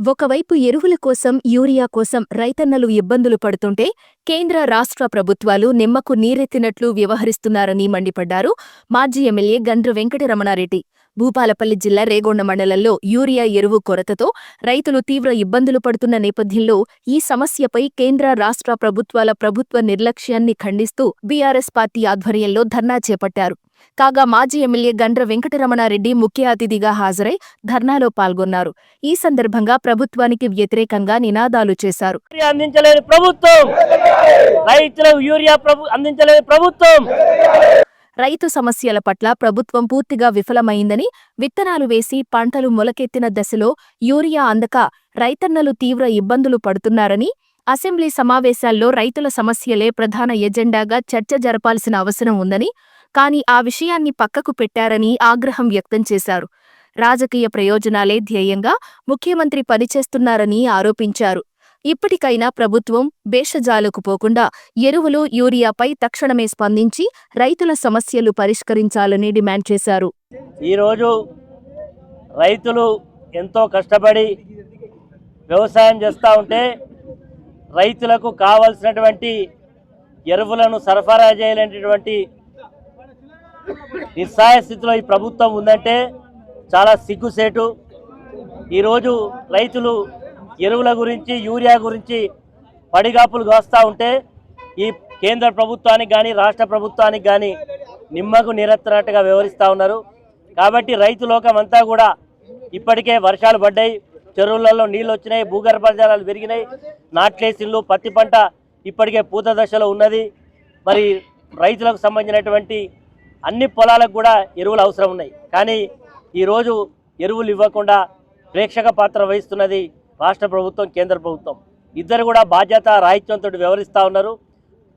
ఒకవైపు ఎరువుల కోసం యూరియా కోసం రైతన్నలు ఇబ్బందులు పడుతుంటే కేంద్ర రాష్ట్ర ప్రభుత్వాలు నిమ్మకు నీరెత్తినట్లు వ్యవహరిస్తున్నారని మండిపడ్డారు మాజీ ఎమ్మెల్యే గండ్ర వెంకటరమణారెడ్డి. భూపాలపల్లి జిల్లా రేగొండ మండలంలో యూరియా ఎరువు కొరతతో రైతులు తీవ్ర ఇబ్బందులు పడుతున్న నేపథ్యంలో ఈ సమస్యపై కేంద్ర రాష్ట్ర ప్రభుత్వాల ప్రభుత్వ నిర్లక్ష్యాన్ని ఖండిస్తూ బీఆర్ఎస్ పార్టీ ఆధ్వర్యంలో ధర్నా చేపట్టారు. కాగా మాజీ ఎమ్మెల్యే గండ్ర వెంకటరమణారెడ్డి ముఖ్య అతిథిగా హాజరై ధర్నాలో పాల్గొన్నారు. ఈ సందర్భంగా ప్రభుత్వానికి వ్యతిరేకంగా నినాదాలు చేశారు. ప్రభుత్వం! రైతులకు యూరియా ప్రభుత్వం! రైతు సమస్యల పట్ల ప్రభుత్వం పూర్తిగా విఫలమైందని విత్తనాలు వేసి పంటలు మొలకెత్తిన దశలో యూరియా అందక రైతన్నలు తీవ్ర ఇబ్బందులు పడుతున్నారని అసెంబ్లీ సమావేశాల్లో రైతుల సమస్యలే ప్రధాన ఎజెండాగా చర్చ జరపాల్సిన అవసరం ఉందని కానీ ఆ విషయాన్ని పక్కకు పెట్టారని ఆగ్రహం వ్యక్తం చేశారు. రాజకీయ ప్రయోజనాలే ధ్యేయంగా ముఖ్యమంత్రి పనిచేస్తున్నారని ఆరోపించారు. ఇప్పటికైనా ప్రభుత్వం భేషజాలకు పోకుండా ఎరువులు యూరియాపై తక్షణమే స్పందించి రైతుల సమస్యలు పరిష్కరించాలని డిమాండ్ చేశారు. ఈరోజు రైతులు ఎంతో కష్టపడి వ్యవసాయం చేస్తూ ఉంటే రైతులకు కావలసినటువంటి ఎరువులను సరఫరా చేయలేనటువంటి నిస్సాయ స్థితిలో ఈ ప్రభుత్వం ఉందంటే చాలా సిగ్గుసేటు. ఈరోజు రైతులు ఎరువుల గురించి యూరియా గురించి పడిగాపులు కాస్తూ ఉంటే ఈ కేంద్ర ప్రభుత్వానికి కానీ రాష్ట్ర ప్రభుత్వానికి కానీ నిమ్మకు నిరత్తనట్టుగా వ్యవహరిస్తూ ఉన్నారు. కాబట్టి రైతు లోకం అంతా కూడా ఇప్పటికే వర్షాలు పడ్డాయి చెరువులలో నీళ్ళు వచ్చినాయి భూగర్భ జలాలు పెరిగినాయి నాట్లేసిళ్ళు పత్తి పంట ఇప్పటికే పూత దశలో ఉన్నది. మరి రైతులకు సంబంధించినటువంటి అన్ని పొలాలకు కూడా ఎరువులు అవసరం ఉన్నాయి. కానీ ఈరోజు ఎరువులు ఇవ్వకుండా ప్రేక్షక పాత్ర వహిస్తున్నది రాష్ట్ర ప్రభుత్వం కేంద్ర ప్రభుత్వం. ఇద్దరు కూడా బాధ్యత రాహిత్యంతో వ్యవహరిస్తూ ఉన్నారు.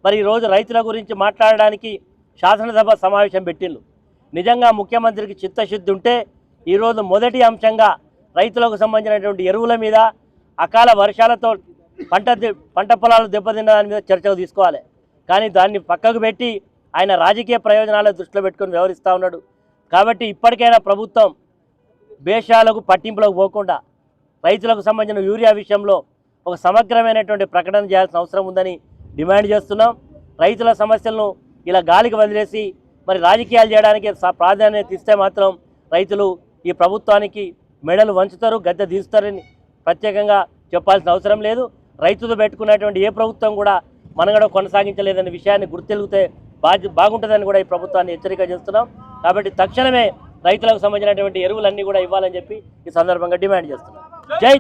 మరి ఈరోజు రైతుల గురించి మాట్లాడడానికి శాసనసభ సమావేశం పెట్టిండ్రు. నిజంగా ముఖ్యమంత్రికి చిత్తశుద్ధి ఉంటే ఈరోజు మొదటి అంశంగా రైతులకు సంబంధించినటువంటి ఎరువుల మీద అకాల వర్షాలతో పంట పంట పొలాలు దెబ్బతిన్న దాని మీద చర్చకు తీసుకోవాలి. కానీ దాన్ని పక్కకు పెట్టి ఆయన రాజకీయ ప్రయోజనాల దృష్టిలో పెట్టుకొని వ్యవహరిస్తూ ఉన్నాడు. కాబట్టి ఇప్పటికైనా ప్రభుత్వం భేషాలకు పట్టింపులకు పోకుండా రైతులకు సంబంధించిన యూరియా విషయంలో ఒక సమగ్రమైనటువంటి ప్రకటన చేయాల్సిన అవసరం ఉందని డిమాండ్ చేస్తున్నాం. రైతుల సమస్యలను ఇలా గాలికి వదిలేసి మరి రాజకీయాలు చేయడానికి స- ప్రాధాన్యత ఇస్తే మాత్రం రైతులు ఈ ప్రభుత్వానికి మెడలు వంచుతారు గద్దె తీస్తారని ప్రత్యేకంగా చెప్పాల్సిన అవసరం లేదు. రైతులు పెట్టుకున్నటువంటి ఏ ప్రభుత్వం కూడా మనగడ కొనసాగించలేదనే విషయాన్ని గుర్తెలిగితే బాధ్య బాగుంటుందని కూడా ఈ ప్రభుత్వాన్ని హెచ్చరిక చేస్తున్నాం. కాబట్టి తక్షణమే రైతులకు సంబంధించినటువంటి ఎరువులన్నీ కూడా ఇవ్వాలని చెప్పి ఈ సందర్భంగా డిమాండ్ చేస్తున్నాం. జై